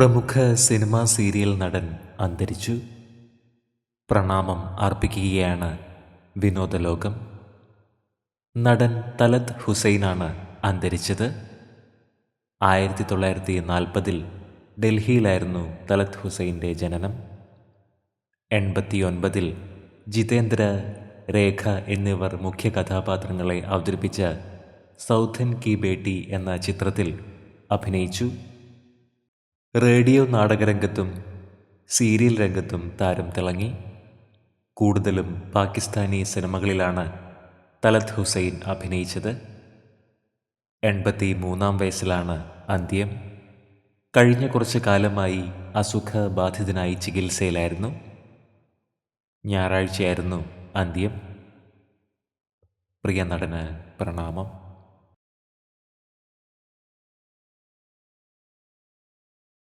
പ്രമുഖ cinema serial നടൻ അന്തരിച്ചു. പ്രണാമം അർപ്പിക്കുകയാണ് വിനോദലോകം. നടൻ തലത് ഹുസൈനാണ് അന്തരിച്ചത്. ആയിരത്തി തൊള്ളായിരത്തി നാൽപ്പതിൽ ഡൽഹിയിലായിരുന്നു തലത് ഹുസൈന്റെ ജനനം. എൺപത്തിയൊൻപതിൽ ജിതേന്ദ്ര രേഖ എന്നിവർ മുഖ്യ കഥാപാത്രങ്ങളെ അവതരിപ്പിച്ച സൗഥൻ കി ബേട്ടി എന്ന ചിത്രത്തിൽ അഭിനയിച്ചു. റേഡിയോ നാടകരംഗത്തും സീരിയൽ രംഗത്തും താരം തിളങ്ങി. കൂടുതലും പാകിസ്ഥാനി സിനിമകളിലാണ് തലത് ഹുസൈൻ അഭിനയിച്ചത്. എൺപത്തി മൂന്നാം വയസ്സിലാണ് അന്ത്യം. കഴിഞ്ഞ കുറച്ച് കാലമായി അസുഖബാധിതനായി ചികിത്സയിലായിരുന്നു. ഞായറാഴ്ചയായിരുന്നു അന്ത്യം. പ്രിയ നടന് പ്രണാമം.